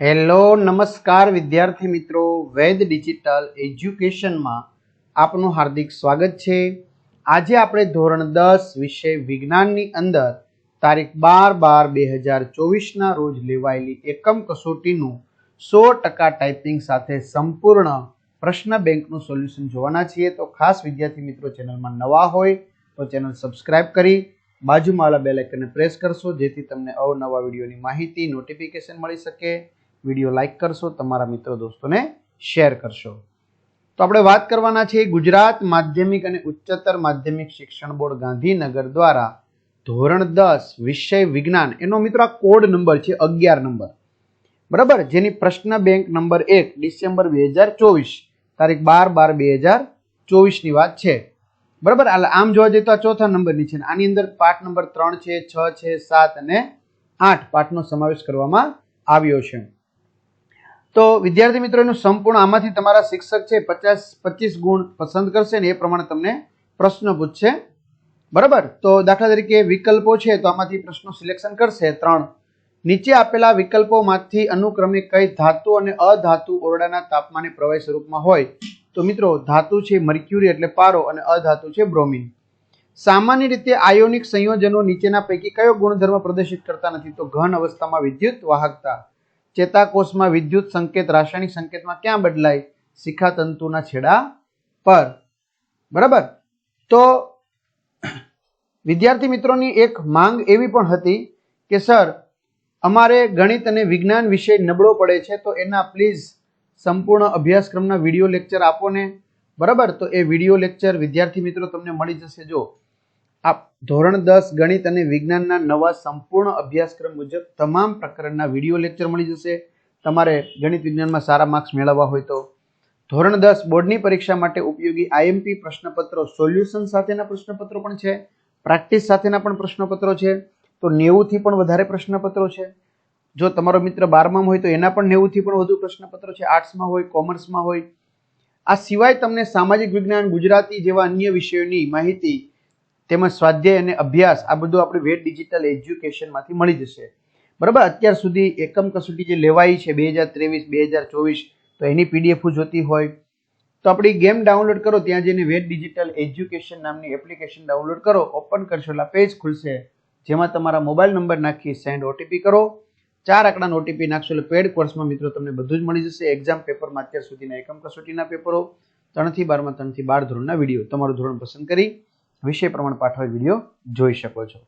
Hello, નમસ્કાર વિદ્યાર્થી મિત્રો. વેદ ડિજિટલ એજ્યુકેશનમાં આપનું હાર્દિક સ્વાગત છે. આજે આપણે ધોરણ દસ વિષય વિજ્ઞાનની અંદર તારીખ બાર બાર બે હજાર ચોવીસના રોજ લેવાયેલી એકમ કસોટીનું સો ટકા ટાઈપિંગ સાથે સંપૂર્ણ પ્રશ્ન બેંકનું સોલ્યુશન જોવાના છીએ. તો ખાસ વિદ્યાર્થી મિત્રો, ચેનલમાં નવા હોય તો ચેનલ સબસ્ક્રાઇબ કરી બાજુમાં આવેલા બેલ આઇકનને પ્રેસ કરશો, જેથી તમને અવનવા વિડીયોની માહિતી, નોટિફિકેશન મળી શકે. વીડિયો લાઈક કરશો, તમારા મિત્રો દોસ્તોને શેર કરશો. તો આપણે વાત કરવાના છે ગુજરાત માધ્યમિક અને ઉચ્ચતર માધ્યમિક શિક્ષણ બોર્ડ ગાંધીનગર દ્વારા ધોરણ દસ વિષય વિજ્ઞાન. એનો મિત્રો આ કોડ નંબર છે અગિયાર નંબર બરાબર? જેની પ્રશ્ન બેંક નંબર એક, ડિસેમ્બર બે હજાર ચોવીસ. તારીખ બાર બાર બે હજાર ચોવીસની વાત છે. બરાબર? આમ જોવા જઈએ તો આ ચોથા નંબરની છે આની અંદર પાઠ નંબર ત્રણ છે, છ છે, સાત અને આઠ પાઠનો સમાવેશ કરવામાં આવ્યો છે. તો વિદ્યાર્થી મિત્રો એનું સંપૂર્ણ આમાંથી તમારા શિક્ષક છે પચાસ, પચીસ ગુણ પસંદ કરશે ને એ પ્રમાણે તમને પ્રશ્ન પૂછશે. બરાબર? તો દાખલા તરીકે વિકલ્પો છે તો આમાંથી પ્રશ્નો સિલેક્શન કરશે ત્રણ. નીચે આપેલા વિકલ્પોમાંથી અનુક્રમે કઈ ધાતુ અને અધાતુ ઓરડાના તાપમાને પ્રવાહી સ્વરૂપમાં હોય? તો મિત્રો, ધાતુ છે મર્ક્યુરી એટલે પારો અને અધાતુ છે બ્રોમિન. સામાન્ય રીતે આયોનિક સંયોજનો નીચેના પૈકી કયો ગુણધર્મ પ્રદર્શિત કરતા નથી? તો ઘન અવસ્થામાં વિદ્યુત વાહકતા. ચેતાકોષમાં વિદ્યુત સંકેત, રાસાયણિક સંકેતમાં ક્યાં બદલાય? શિખાતંતુના છેડા પર. બરાબર? તો વિદ્યાર્થી મિત્રોની એક માંગ એવી પણ હતી કે, સર, અમારે ગણિત અને વિજ્ઞાન વિષય નબળો પડે છે, તો એના પ્લીઝ સંપૂર્ણ અભ્યાસક્રમના વીડિયો લેક્ચર આપો ને. બરાબર? તો એ વીડિયો લેક્ચર વિદ્યાર્થી મિત્રો તમને મળી જશે જો આપ ધોરણ દસ ગણિત અને વિજ્ઞાનના નવા સંપૂર્ણ અભ્યાસક્રમ મુજબ તમામ પ્રકરણના વીડિયો લેક્ચર મળી જશે. તમારે ગણિત વિજ્ઞાનમાં સારા માર્ક્સ મેળવવા હોય તો ધોરણ દસ બોર્ડની પરીક્ષા માટે ઉપયોગી આઈએમપી પ્રશ્નપત્રો સોલ્યુશન સાથેના પ્રશ્નપત્રો પણ છે. પ્રેક્ટિસ સાથેના પણ પ્રશ્નપત્રો છે. તો નેવુંથી પણ વધારે પ્રશ્નપત્રો છે. જો તમારો મિત્ર બારમાં હોય તો એના પણ નેવુંથી પણ વધુ પ્રશ્નપત્રો છે. આર્ટ્સમાં હોય, કોમર્સમાં હોય. આ સિવાય તમને સામાજિક વિજ્ઞાન, ગુજરાતી જેવા અન્ય વિષયોની માહિતી તેમજ સ્વાધ્યાય અને અભ્યાસ, આ બધું આપણે વેટ ડિજિટલ એજ્યુકેશનમાંથી મળી જશે. બરાબર? અત્યાર સુધી એકમ કસોટી જે લેવાઈ છે બે હજાર ત્રેવીસ, બે હજાર ચોવીસ, તો એની પીડીએફ જોતી હોય. તો આપણી ગેમ ડાઉનલોડ કરો, ત્યાં જઈને વેટ ડિજિટલ એજ્યુકેશન નામની એપ્લિકેશન ડાઉનલોડ કરો, ઓપન કરશો એટલે પેજ ખુલશે, જેમાં તમારા મોબાઈલ નંબર નાખી સેન્ડ ઓટીપી કરો. ચાર આંકડાનો ઓટીપી નાખશો એટલે પેડ કોર્સમાં મિત્રો તમને બધું જ મળી જશે. એક્ઝામ પેપરમાં અત્યાર સુધીના એકમ કસોટીના પેપરો ત્રણથી બારમાં ત્રણથી બાર ધોરણના વીડિયો તમારું ધોરણ પસંદ કરી વિષય પ્રમાણે પાઠવાય વીડિયો જોઈ શકો છો.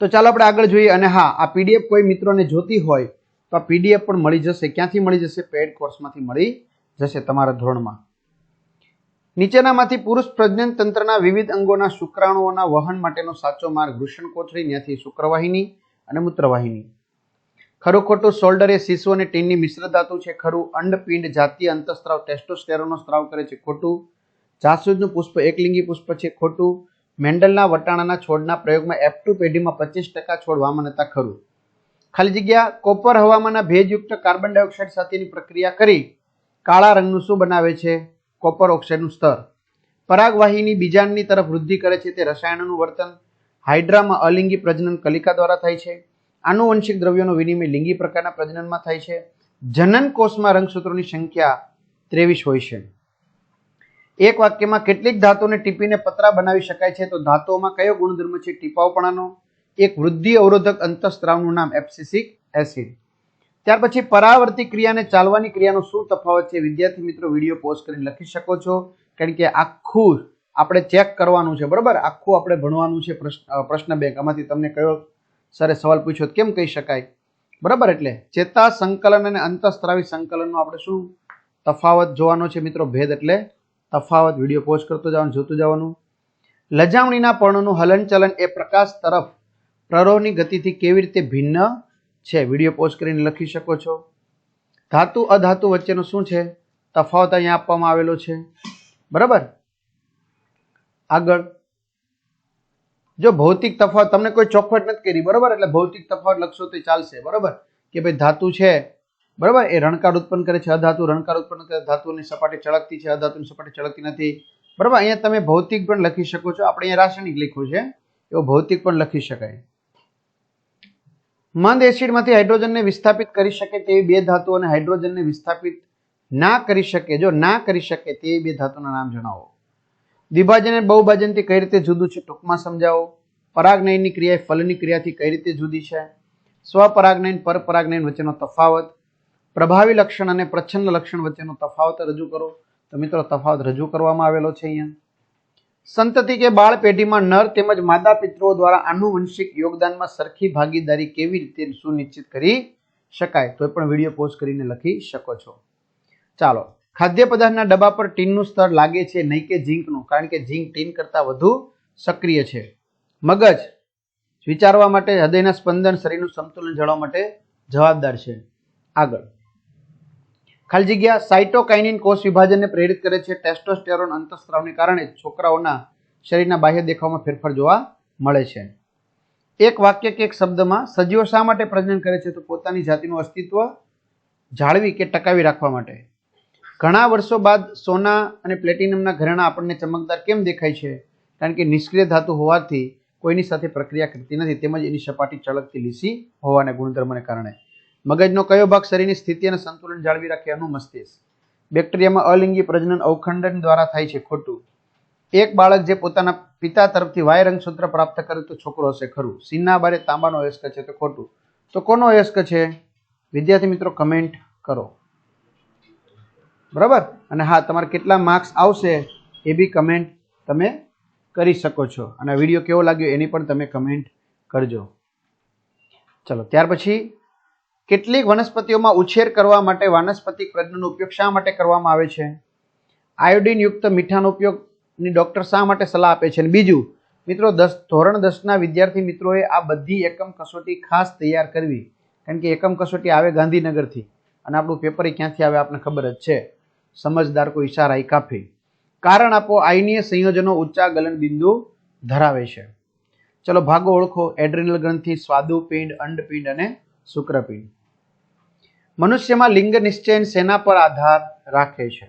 તો ચાલો આપણે આગળ જોઈએ અને હા, આ પીડીએફ કોઈ મિત્રોને જોતી હોય તો આ પીડીએફ પણ મળી જશે. ક્યાંથી મળી જશે? પેડ કોર્સમાંથી મળી જશે તમારા ધોરણમાં. નીચેનામાંથી પુરુષ પ્રજનન તંત્રના વિવિધ અંગોના શુક્રાણુઓના વહન માટેનો સાચો માર્ગ વૃષણ કોથળી ત્યાંથી શુક્રવાહિની અને મૂત્રવાહિની. ખરું ખોટું શોલ્ડર એ શિશુ અને ટીનની મિશ્ર ધાતુ છે. ખરું અંડપિંડ જાતીય અંતસ્ત્રાવ ટેસ્ટોસ્ટેરોનો સ્ત્રાવ કરે છે. ખોટું જાસૂદનું પુષ્પ એકલિંગી પુષ્પ છે. ખોટું. મેન્ડલના વટાણાના છોડના પ્રયોગમાં એફ ટુ પેઢીમાં પચીસ ટકા છોડ વામન હતા ખરું. ખાલી જગ્યા કોપર હવામાંના ભેજયુક્ત કાર્બન ડાયોક્સાઇડ સાથેની પ્રક્રિયા કરી કાળા રંગનું શું બનાવે છે? કોપર ઓક્સાઇડનું સ્તર. પરાગવાહીની બીજાણની તરફ વૃદ્ધિ કરે છે તે રસાયણનું વર્તન. હાઇડ્રામાં અલિંગી પ્રજનન કલિકા દ્વારા થાય છે. આનુવંશિક દ્રવ્યોનો વિનિમય લિંગી પ્રકારના પ્રજનનમાં થાય છે. જનન કોષમાં રંગસૂત્રોની સંખ્યા ત્રેવીસ હોય છે. એક વાક્યમાં કેટલીક ધાતુને ટીપીને પતરા બનાવી શકાય છે તો ધાતુઓમાં કયો ગુણધર્મ છે ટીપાવપણાનો એક વૃદ્ધિ અવરોધક અંતઃસ્ત્રાવનું નામ એપ્સિસિક એસિડ. ત્યાર પછી પરાવર્તી ક્રિયાને ચાલવાની ક્રિયાનો શું તફાવત છે? વિદ્યાર્થી મિત્રો, વીડિયો પોઝ કરીને લખી શકો છો. કારણ કે આખું આપણે ચેક કરવાનું છે, બરાબર? આખું આપણે ભણવાનું છે પ્રશ્ન પ્રશ્ન બેંક. આમાંથી તમને કયો સરે સવાલ પૂછ્યો કેમ કહી શકાય? બરાબર? એટલે ચેતા સંકલન અને અંતઃસ્ત્રાવી સંકલનનો આપણે શું તફાવત જોવાનો છે મિત્રો? ભેદ એટલે તફાવત, વીડિયો પોસ્ટ કરતો જવાનું જોતું જવાનું લજામણીના પર્ણનું હલનચલન એ પ્રકાશ તરફ પ્રરોહની ગતિથી કેવી રીતે ભિન્ન છે? વીડિયો પોસ્ટ કરીને લખી શકો છો. ધાતુ, અધાતુ વચ્ચેનો શું છે? તફાવત અહીંયા આપવામાં આવેલો છે. બરાબર? આગળ. જો ભૌતિક તફાવત, તમને કોઈ ચોખવટ નથી કરી, બરાબર? એટલે ભૌતિક તફાવત લખશો તો ચાલશે. બરાબર? કે ભાઈ ધાતુ છે બરાબર? એ રણકાર ઉત્પન્ન કરે છે અધાતુ રણકાર ઉત્પન્ન કરે, ધાતુની સપાટી ચળકતી છે અધાતુની સપાટી ચળકતી નથી. બરાબર? અહીંયા તમે ભૌતિક પણ લખી શકો છો. આપણે અહીંયા રાસાયણિક લખ્યું છે. એવો ભૌતિક પણ લખી શકાય. મંદ એસિડમાંથી હાઇડ્રોજનને વિસ્થાપિત કરી શકે તેવી બે ધાતુઓ અને હાઇડ્રોજનને વિસ્થાપિત ના કરી શકે. જો ના કરી શકે તેવી બે ધાતુના નામ જણાવો. દ્વિભાજન બહુભાજનથી કઈ રીતે જુદું છે ટૂંકમાં સમજાવો. પરાગનયનની ક્રિયા ફલની ક્રિયાથી કઈ રીતે જુદી છે? સ્વપરાગનયન પરપરાગનયન વચ્ચેનો તફાવત. પ્રભાવી લક્ષણ અને પ્રચ્છન્ન લક્ષણ વચ્ચેનો તફાવત રજૂ કરો. તો મિત્રો, તફાવત રજૂ કરવામાં આવેલો છે અહીંયા. સંતતિ કે બાળ પેઢીમાં નર તેમજ માતા પિતૃઓ દ્વારા આનુવંશિક યોગદાનમાં સરખી ભાગીદારી કેવી રીતે સુનિશ્ચિત કરી શકાય, તો પણ વીડિયો પોઝ કરીને લખી શકો છો. ચાલો, ખાદ્ય પદાર્થના ડબ્બા પર ટીનનું સ્તર લાગે છે નહીં કે ઝીંકનું, કારણ કે ઝીંક ટીન કરતાં વધુ સક્રિય છે. મગજ વિચારવા માટે, હૃદયના સ્પંદન, શરીરનું સંતુલન જાળવવા માટે જવાબદાર છે. આગળ. ખાલી જગ્યા સાઇટોકાઇનિન કોષ વિભાજનને પ્રેરિત કરે છે. ટેસ્ટોસ્ટેરોન અંતઃસ્ત્રાવને કારણે છોકરાઓના શરીરના બાહ્ય દેખાવમાં ફેરફાર જોવા મળે છે. એક વાક્ય કે એક શબ્દમાં સજીવો શા માટે પ્રજનન કરે છે? તો પોતાની જાતિનું અસ્તિત્વ જાળવી કે ટકાવી રાખવા માટે. ઘણા વર્ષો બાદ સોના અને પ્લેટિનમના ઘરેણા આપણને ચમકદાર કેમ દેખાય છે? કારણ કે નિષ્ક્રિય ધાતુ હોવાથી કોઈની સાથે પ્રક્રિયા કરતી નથી. તેમજ એની સપાટી ચળકતી લીસી હોવાના ગુણધર્મને કારણે. મગજનો કયો ભાગ શરીરની સ્થિતિ અને સંતુલન જાળવી રાખે એનું મસ્તિષ્ક? બેક્ટેરિયામાં અલિંગી પ્રજનન અવખંડન દ્વારા થાય છે ખોટું. એક બાળક જે પોતાના પિતા તરફથી વાય રંગસૂત્ર પ્રાપ્ત કરે તો છોકરો હશે ખરું. સીના બારે તાંબાનો અયસ્ક છે તો ખોટું. તો કોનો અયસ્ક છે? વિદ્યાર્થી મિત્રો કમેન્ટ કરો. બરાબર? અને હા, તમારે કેટલા માર્ક્સ આવશે એ બી કમેન્ટ તમે કરી શકો છો. અને વીડિયો કેવો લાગ્યો એની પણ તમે કમેન્ટ કરજો. ચલો, ત્યાર પછી કેટલીક વનસ્પતિઓમાં ઉછેર કરવા માટે વાનસ્પતિક પ્રજ્ઞનો ઉપયોગ શા માટે કરવામાં આવે છે? આયોડિનયુક્ત મીઠાનો ઉપયોગની ડૉક્ટર શા માટે સલાહ આપે છે? અને બીજું, મિત્રો, દસ, ધોરણ દસના વિદ્યાર્થી મિત્રોએ આ બધી એકમ કસોટી ખાસ તૈયાર કરવી. કારણ કે એકમ કસોટી આવે ગાંધીનગરથી અને આપણું પેપર એ ક્યાંથી આવે આપણને ખબર જ છે. સમજદાર કોઈ ઇશારા કાફી કારણ આપો આયનીય સંયોજનો ઊંચા ગલન બિંદુ ધરાવે છે. ચલો ભાગો ઓળખો એડ્રિનલ ગ્રંથિ સ્વાદુપિંડ અંડપિંડ અને શુક્રપિંડ. મનુષ્યમાં લિંગ નિશ્ચયન શેના પર આધાર રાખે છે.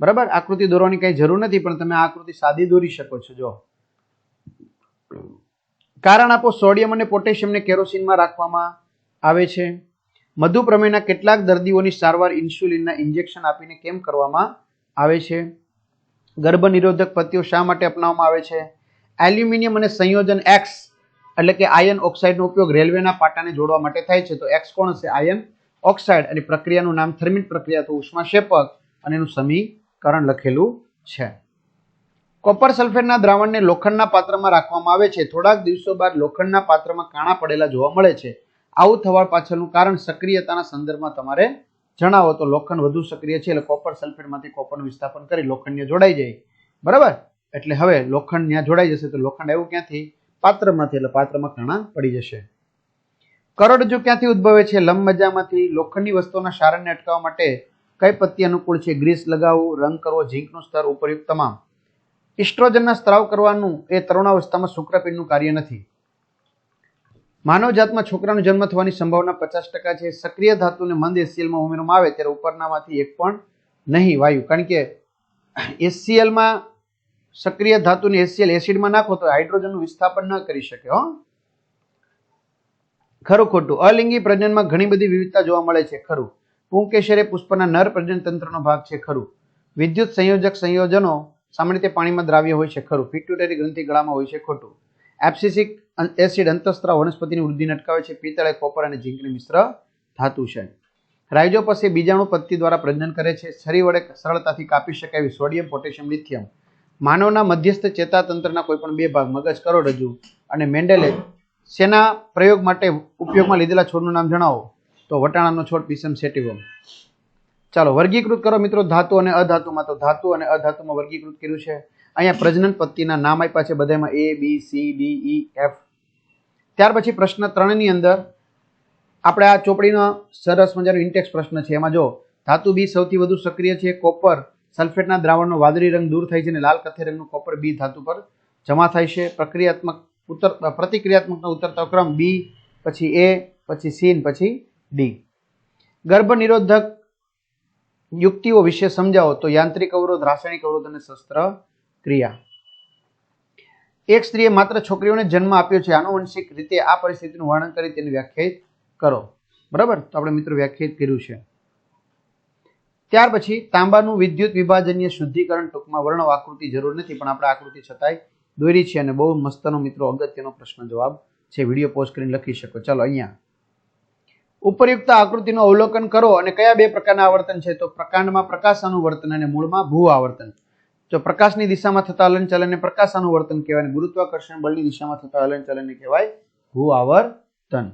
બરાબર? આકૃતિ દોરવાની કઈ જરૂર નથી, પણ તમે આ આકૃતિ સાદી દોરી શકો છો જો કારણ આપો સોડિયમ અને પોટેશિયમને કેરોસીનમાં રાખવામાં આવે છે. મધુપ્રમેહના કેટલાક દર્દીઓની સારવાર ઇન્સ્યુલિનના ઇન્જેક્શન આપીને કેમ કરવામાં આવે છે? ગર્ભ નિરોધક શા માટે અપનાવવામાં આવે છે? એલ્યુમિનિયમ અને સંયોજન એક્સ, એટલે કે આયન ઓક્સાઇડનો ઉપયોગ રેલવેના પાટાને જોડવા માટે થાય છે. તો એક્સ કોણ હશે? આયન ઓક્સાઇડ અને પ્રક્રિયાનું નામ થર્મિટ પ્રક્રિયા તો ઉષ્માક્ષેપક અને એનું સમીકરણ લખેલું છે. કોપર સલ્ફેટના દ્રાવણને લોખંડના પાત્રમાં રાખવામાં આવે છે. થોડાક દિવસો બાદ લોખંડના પાત્રમાં કાણા પડેલા જોવા મળે છે. આવું થવા પાછળનું કારણ સક્રિયતાના સંદર્ભમાં તમારે જણાવો. તો લોખંડ વધુ સક્રિય છે એટલે કોપર સલ્ફેટમાંથી કોપરનું વિસ્થાપન કરી લોખંડ જોડાઈ જાય. બરાબર? એટલે હવે લોખંડ ત્યાં જોડાઈ જશે તો લોખંડ આવ્યું ક્યાંથી? પાત્રમાંથી. એટલે પાત્રમાં કાણા પડી જશે. કરોડરજ્જુ ક્યાંથી ઉદ્ભવે છે લંબમજામાંથી લોખંડની વસ્તુઓના શારણને અટકાવવા માટે કઈ પત્તી અનુકૂળ છે? ગ્રીસ લગાવવું, રંગ કરવો, ઝીંકનું સ્તર ઉપરયુક્ત તમામ. ઇસ્ટ્રોજનના સ્ત્રાવ કરવાનું એ તરુણાવસ્થામાં શુક્રપિંડનું કાર્ય નથી. માનવ જાતમાં છોકરાનો જન્મ થવાની સંભાવના પચાસ ટકા છે. સક્રિય ધાતુને મંદ એસીએલમાં ઉમેરવામાં આવે ત્યારે ઉપરનામાંથી એક પણ નહીં, વાયુ. કારણ કે એસીએલમાં સક્રિય ધાતુને એસીએલ એસિડમાં નાખો તો હાઇડ્રોજનનું વિસ્થાપન ન કરી શકે, હો. ખરું ખોટું. અલિંગી પ્રજનનમાં ઘણી બધી વિવિધતા જોવા મળે છે, ખરું. પુંકેશર એ પુષ્પના નર પ્રજનન તંત્રનો ભાગ છે, ખરું. વિદ્યુત સંયોજક સંયોજનો સામાન્ય રીતે પાણીમાં દ્રાવ્ય હોય છે, ખરું. પિટ્યુટરી ગ્રંથિ ગળામાં હોય છે, ખોટું. એપ્સિસિક એસિડ અંતસ્ત્રાવ વનસ્પતિની વૃદ્ધિને અટકાવે છે, પિત્તળ, કોપર અને ઝીંકની મિશ્ર ધાતુ છે. રાઇઝોપસ પછી બીજાણુ પત્તી દ્વારા પ્રજનન કરે છે. છરી વડે સરળતાથી કાપી શકાય એવી સોડિયમ, પોટેશિયમ, લિથિયમ. માનવના મધ્યસ્થ ચેતાતંત્રના કોઈ પણ બે ભાગ, મગજ, કરોડરજ્જુ અને મેન્ડેલે શેના પ્રયોગ માટે ઉપયોગમાં લીધેલા છોડનું નામ જણાવો. તો વટાણાનો છોડ પીસમ સેટિવમ. ચાલો, વર્ગીકૃત કરો મિત્રો, ધાતુ અને અધાતુમાં. તો ધાતુ અને અધાતુમાં વર્ગીકૃત કર્યું છે. અહીંયા પ્રજનન પત્તિના નામ આપ્યા છે બધામાં A B C D E F ત્યાર પછી પ્રશ્ન ત્રણની અંદર આપણે આ ચોપડીનો સરસ મજાનો ઇન્ટેક્સ પ્રશ્ન છે. એમાં જો, ધાતુ બી સૌથી વધુ સક્રિય છે, કોપર સલ્ફેટના દ્રાવણનો વાદળી રંગ દૂર થાય છે અને લાલ કથે રંગનું કોપર બી ધાતુ પર જમા થાય છે. પ્રક્રિયાત્મક ઉત્તર પ્રતિક્રિયાત્મકનો ઉતરતો ક્રમ બી, પછી એ, પછી સી પછી ડી. ગર્ભ નિરોધક યુક્તિઓ વિશે સમજાવો તો યાંત્રિક અવરોધ, રાસાયણિક અવરોધ અને શસ્ત્ર ક્રિયા એક સ્ત્રીએ માત્ર છોકરીઓને જન્મ આપ્યો છે. આનુવંશિક રીતે આ પરિસ્થિતિનું વર્ણન કરી તેને વ્યાખ્યાયિત કરો. બરાબર? તો આપણે મિત્રો વ્યાખ્યાયિત કર્યું છે. ત્યાર પછી તાંબાનું વિદ્યુત વિભાજનીય શુદ્ધિકરણ ટૂંકમાં વર્ણવ આકૃતિ જરૂર નથી, પણ આપણે આકૃતિ છતાંય દોરી છે અને બહુ મસ્તનો મિત્રો અગત્યનો પ્રશ્ન જવાબ છે. વીડિયો પોસ્ટ કરીને લખી શકો. ચલો અહીંયા. ઉપરયુક્ત આકૃતિનું અવલોકન કરો અને કયા બે પ્રકારના આવર્તન છે? તો પ્રકાંડમાં પ્રકાશ અનુવર્તન અને મૂળમાં ભૂ આવર્તન. જો પ્રકાશની દિશામાં થતા હલનચલનને પ્રકાશાનુવર્તન કહેવાય અને ગુરુત્વાકર્ષણ બળની દિશામાં થતા હલનચલનને કહેવાય ભૂ આવર્તન.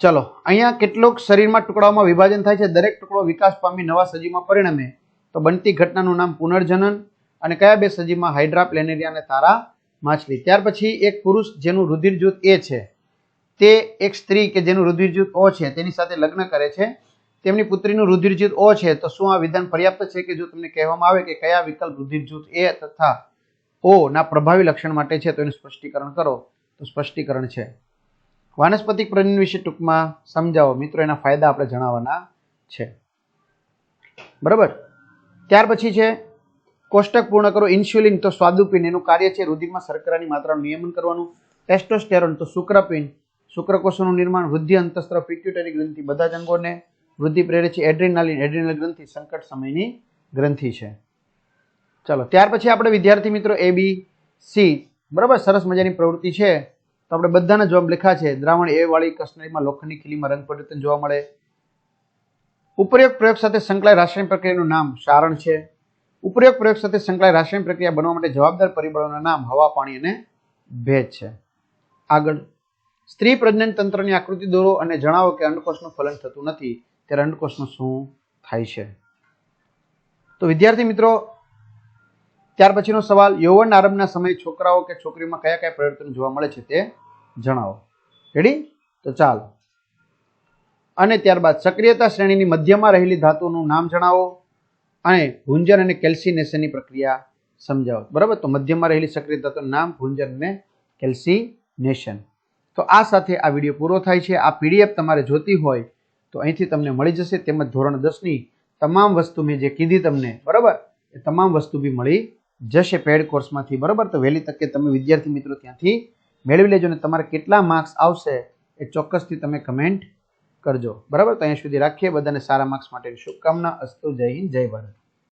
ચલો, અહીંયા કેટલોક શરીરમાં ટુકડાઓમાં વિભાજન થાય છે. દરેક ટુકડો વિકાસ પામી નવા સજીવમાં પરિણમે. તો બનતી ઘટનાનું નામ પુનર્જનન અને કયા બે સજીવમાં હાઇડ્રા, પ્લેનેરિયા અને તારા માછલી? ત્યાર પછી એક પુરુષ જેનું રુધિર જૂથ એ છે. તે એક સ્ત્રી કે જેનું રુધિર જૂથ ઓ છે, તેની સાથે લગ્ન કરે છે. તેમની પુત્રીનું રુધિર જૂથ ઓ છે, તો શું આ વિધાન પર્યાપ્ત છે કે જો તમને કહેવામાં આવે કે કયા વિકલ્પ રુધિર જૂથ એ તથા ઓ ના પ્રભાવી લક્ષણ માટે છે, તો એનું સ્પષ્ટીકરણ કરો. તો સ્પષ્ટીકરણ છે. વાનસ્પતિક પ્રજનન વિશે ટૂંકમાં સમજાવો. મિત્રો, એના ફાયદા આપણે જણાવવાના છે. બરાબર? ત્યાર પછી છે કોષ્ટક પૂર્ણ કરો, ઇન્સ્યુલિન તો સ્વાદુપિન એનું કાર્ય છે રુધિરમાં શર્કરાની માત્રાનું નિયમન કરવાનું, ટેસ્ટોસ્ટેરોન તો શુક્રપિન શુક્રકોષોનું નિર્માણ, વૃદ્ધિ, અંતસ્ત્ર પિટ્યુટરી ગ્રંથિ, બધા જ અંગોને વૃદ્ધિ પ્રેરે છે. એડ્રિનાલિન, એડ્રિનલ ગ્રંથિ સંકટ સમયની ગ્રંથિ છે. ચલો, ત્યાર પછી આપણે વિદ્યાર્થી મિત્રો એ બી સી બરાબર, સરસ મજાની પ્રવૃત્તિ છે. તો આપણે બધાના જવાબ લખ્યા છે. દ્રાવણ એ વાળી કસનરીમાં લોખંડની ખીલીમાં રંગ પરિવર્તન જોવા મળે. ઉપરયુક્ત પ્રયોગ સાથે સંકળાયેલ રાસાયણિક પ્રક્રિયાનું નામ, સારણ છે. ઉપરયુક્ત પ્રયોગ સાથે સંકળાયેલ રાસાયણિક પ્રક્રિયા બનવા માટે જવાબદાર પરિબળોના નામ હવા, પાણી અને ભેજ છે. આગળ, સ્ત્રી પ્રજનન તંત્રની આકૃતિ દોરો અને જણાવો કે અંડકોષનું ફલન થતું નથી, ત્યારે અંડકોષનું શું થાય છે? તો વિદ્યાર્થી મિત્રો, ત્યાર પછીનો સવાલ, યૌવન આરંભના સમયે છોકરાઓ કે છોકરીઓમાં કયા કયા પરિવર્તન જોવા મળે છે તે જણાવો. રેડી તો ચાલો. અને ત્યારબાદ, સક્રિયતા શ્રેણીની મધ્યમાં રહેલી ધાતુનું નામ જણાવો. અને ભૂંજન અને કેલ્સિનેશનની પ્રક્રિયા સમજાવો. બરાબર? તો મધ્યમાં રહેલી સક્રિય તો નામ ભૂંજન અને કેલ્સિનેશન. તો આ સાથે આ વીડિયો પૂરો થાય છે. આ પીડીએફ તમારે જોતી હોય તો અહીંથી તમને મળી જશે. તેમજ ધોરણ દસની તમામ વસ્તુ મેં જે કીધી તમને, બરાબર? એ તમામ વસ્તુ બી મળી જશે પેડ કોર્સમાંથી બરાબર? તો વહેલી તકે તમે વિદ્યાર્થી મિત્રો ત્યાંથી મેળવી લેજો અને તમારે કેટલા માર્ક્સ આવશે એ ચોક્કસથી તમે કમેન્ટ કરજો. બરાબર? તો અહીંયા સુધી રાખીએ. બધાને સારા માર્ક્સ માટેની શુભકામના. અસ્તુ, જય હિન્દ, જય ભારત.